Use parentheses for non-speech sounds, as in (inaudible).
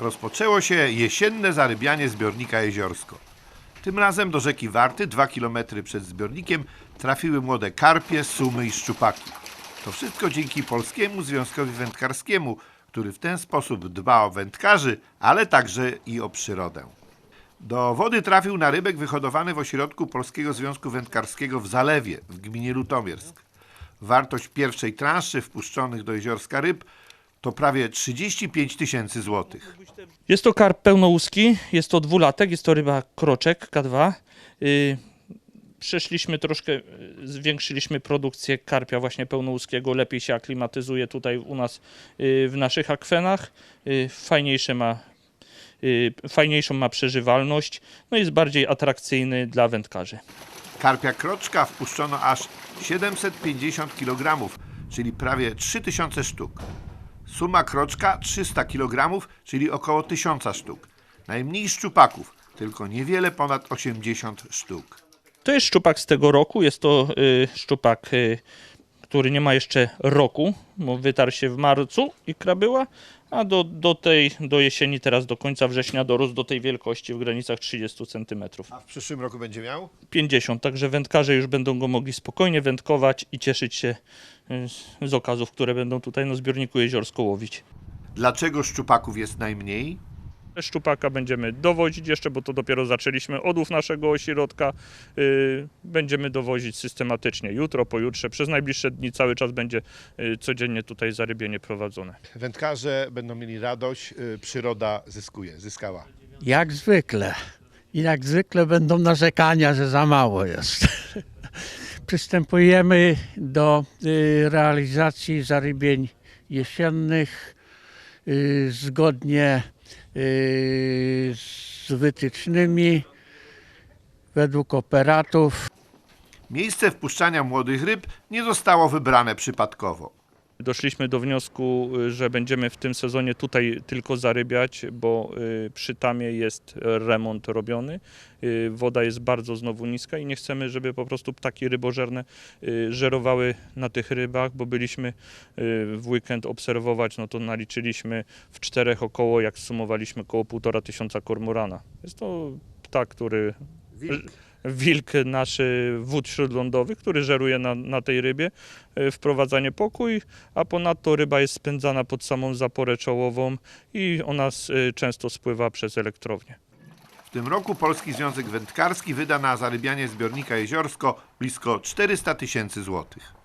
rozpoczęło się jesienne zarybianie zbiornika Jeziorsko. Tym razem do rzeki Warty, dwa kilometry przed zbiornikiem, trafiły młode karpie, sumy i szczupaki. To wszystko dzięki Polskiemu Związkowi Wędkarskiemu, który w ten sposób dba o wędkarzy, ale także i o przyrodę. Do wody trafił narybek wyhodowany w ośrodku Polskiego Związku Wędkarskiego w Zalewie, w gminie Lutomiersk. Wartość pierwszej transzy wpuszczonych do jeziorska ryb to prawie 35 tysięcy złotych. Jest to karp pełnołuski, jest to dwulatek, jest to ryba kroczek K2. Y, Przeszliśmy troszkę, y, zwiększyliśmy produkcję karpia właśnie pełnołuskiego, lepiej się aklimatyzuje tutaj u nas y, w naszych akwenach, Y, fajniejsze ma, y, fajniejszą ma przeżywalność, no jest bardziej atrakcyjny dla wędkarzy. Karpia kroczka wpuszczono aż 750 kg, czyli prawie 3000 sztuk. Suma kroczka 300 kg, czyli około 1000 sztuk. Najmniej szczupaków, tylko niewiele ponad 80 sztuk. To jest szczupak z tego roku. Jest to y, szczupak, y, który nie ma jeszcze roku, bo wytarł się w marcu i była, a do, do tej, do jesieni, teraz do końca września dorósł do tej wielkości w granicach 30 cm. A w przyszłym roku będzie miał? 50, także wędkarze już będą go mogli spokojnie wędkować i cieszyć się y, z- z okazów, które będą tutaj na zbiorniku jeziorsko łowić. Dlaczego szczupaków jest najmniej? Szczupaka będziemy dowozić jeszcze, bo to dopiero zaczęliśmy odłów naszego ośrodka. Yy, będziemy dowozić systematycznie jutro, pojutrze, przez najbliższe dni cały czas będzie yy, codziennie tutaj zarybienie prowadzone. Wędkarze będą mieli radość, y, przyroda zyskuje, zyskała. Jak zwykle. I jak zwykle będą narzekania, że za mało jest. (laughs) Przystępujemy do y, realizacji zarybień jesiennych y, zgodnie y, z wytycznymi według operatów. Miejsce wpuszczania młodych ryb nie zostało wybrane przypadkowo. Doszliśmy do wniosku, y, że będziemy w tym sezonie tutaj tylko zarybiać, bo y, przy tamie jest remont robiony. Y, Woda jest bardzo znowu niska i nie chcemy, żeby po prostu ptaki rybożerne żerowały na tych rybach, bo byliśmy w weekend obserwować, no to naliczyliśmy w czterech około, jak sumowaliśmy, około półtora tysiąca kormorana. Jest to ptak, który wilk nasz y, wód śródlądowy, który żeruje na, na tej rybie, y, wprowadza niepokój, a ponadto ryba jest spędzana pod samą zaporę czołową i ona y, często spływa przez elektrownię. W tym roku Polski Związek Wędkarski wyda na zarybianie zbiornika Jeziorsko blisko 400 tysięcy złotych.